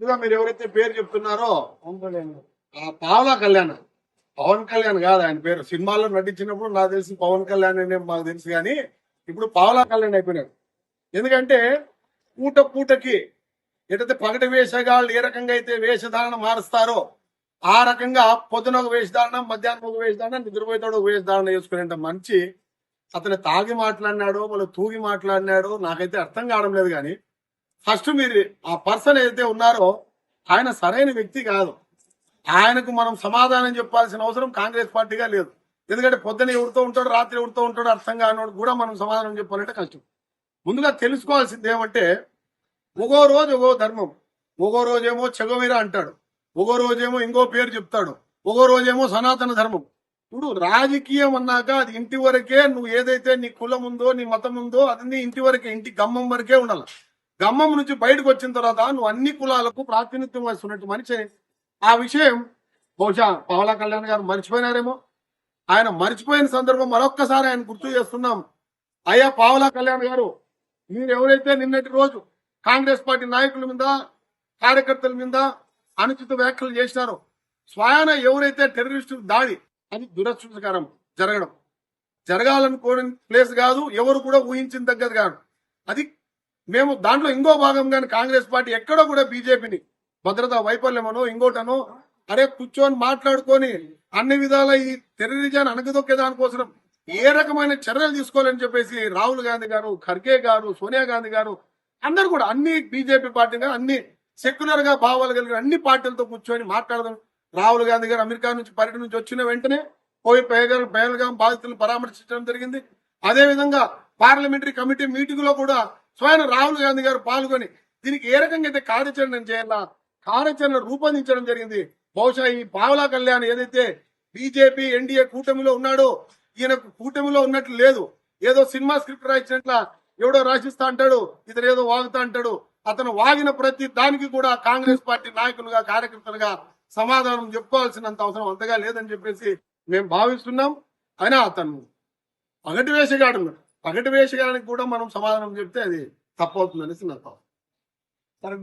ఇదిగా మీరు ఎవరైతే పేరు చెప్తున్నారో ఆ పావలా కళ్యాణ్. పవన్ కళ్యాణ్ కాదు ఆయన పేరు. సినిమాల్లో నటించినప్పుడు నాకు తెలిసి పవన్ కళ్యాణ్ అనే మాకు తెలుసు కానీ ఇప్పుడు పావలా కళ్యాణ్ అయిపోయినాడు. ఎందుకంటే పూట పూటకి ఎటైతే పగటి వేషగాళ్ళు ఏ రకంగా అయితే వేషధారణ మారుస్తారో ఆ రకంగా పొద్దున ఒక వేషధారణ మధ్యాహ్నం ఒక వేషధారణ నిద్రపోయేతాడు ఒక వేషధారణ చేసుకునేంత మంచి అతను తాగి మాట్లాడినాడో మళ్ళీ తూగి మాట్లాడినాడో నాకైతే అర్థం కావడం లేదు కానీ ఫస్ట్ మీరు ఆ పర్సన్ ఏదైతే ఉన్నారో ఆయన సరైన వ్యక్తి కాదు. ఆయనకు మనం సమాధానం చెప్పాల్సిన అవసరం కాంగ్రెస్ పార్టీగా లేదు. ఎందుకంటే పొద్దున ఎవరితో ఉంటాడు రాత్రి ఎవరితో ఉంటాడు అర్థం కానివాడు కూడా మనం సమాధానం చెప్పాలంటే కష్టం. ముందుగా తెలుసుకోవాల్సింది ఏమంటే ఒక్కో రోజు ఒక్కో ధర్మం. ఒక్కో రోజేమో చెగోమీర అంటాడు. ఒక్కో రోజేమో ఇంకో పేరు చెప్తాడు. ఒక్కో రోజేమో సనాతన ధర్మం. ఇప్పుడు రాజకీయం అన్నాక అది ఇంటి వరకే నువ్వు ఏదైతే నీ కులం ఉందో నీ మతం ఉందో అది నీ ఇంటి వరకే ఇంటి గమ్మం వరకే ఉండాలి. గమ్మం నుంచి బయటకు వచ్చిన తర్వాత నువ్వు అన్ని కులాలకు ప్రాతినిధ్యం వస్తున్నట్టు మనిషి. ఆ విషయం బహుశా పవలా కళ్యాణ్ గారు మర్చిపోయినారేమో. ఆయన మర్చిపోయిన సందర్భం మరొక్కసారి ఆయన గుర్తు చేస్తున్నాం. అయ్యా పావలా కళ్యాణ్ గారు మీరు ఎవరైతే నిన్నటి రోజు కాంగ్రెస్ పార్టీ నాయకుల మీద కార్యకర్తల మీద అనుచిత వ్యాఖ్యలు చేసినారో స్వయాన ఎవరైతే టెర్రరిస్టు దాడి అది దురదృష్టకరం జరగడం. జరగాలనుకోని ప్లేస్ కాదు ఎవరు కూడా ఊహించిన తగ్గది కాదు. అది మేము దాంట్లో ఇంకో భాగంగానే కాంగ్రెస్ పార్టీ ఎక్కడో కూడా బీజేపీని భద్రతా వైఫల్యమనో ఇంకోటనో అరే కూర్చొని మాట్లాడుకొని అన్ని విధాల ఈ టెర్రరిజాన్ని అణగదొక్కే దానికోసం ఏ రకమైన చర్యలు తీసుకోవాలని చెప్పేసి రాహుల్ గాంధీ గారు ఖర్గే గారు సోనియా గాంధీ గారు అందరు కూడా అన్ని బీజేపీ పార్టీ అన్ని సెక్యులర్గా భావాలు కలిగిన అన్ని పార్టీలతో కూర్చొని మాట్లాడదాం. రాహుల్ గాంధీ గారు అమెరికా నుంచి పర్యటన నుంచి వచ్చిన వెంటనే పోయి పేగల్ పేగల్గాం బాధితులను పరామర్శించడం జరిగింది. అదే విధంగా పార్లమెంటరీ కమిటీ మీటింగ్లో కూడా స్వయం రాహుల్ గాంధీ గారు పాల్గొని దీనికి ఏ రకంగా అయితే కార్యాచరణ చేయాలా కార్యాచరణ రూపొందించడం జరిగింది. బహుశా ఈ పావలా కళ్యాణ్ ఏదైతే బీజేపీ ఎన్డీఏ కూటమిలో ఉన్నాడో ఈయనకు కూటమిలో ఉన్నట్లు లేదు. ఏదో సినిమా స్క్రిప్ట్ రాసినట్ల ఎవడో రాసిస్తా అంటాడు ఇతను ఏదో వాగుతా అంటాడు. అతను వాగిన ప్రతి దానికి కూడా కాంగ్రెస్ పార్టీ నాయకులుగా కార్యకర్తలుగా సమాధానం చెప్పుకోవాల్సినంత అవసరం అంతగా లేదని చెప్పేసి మేము భావిస్తున్నాం. అయినా అతను పగటి వేషగాడు పగటి వేషగానికి కూడా మనం సమాధానం చెప్తే అది తప్పవుతుందనేసి నా థాట్. సరే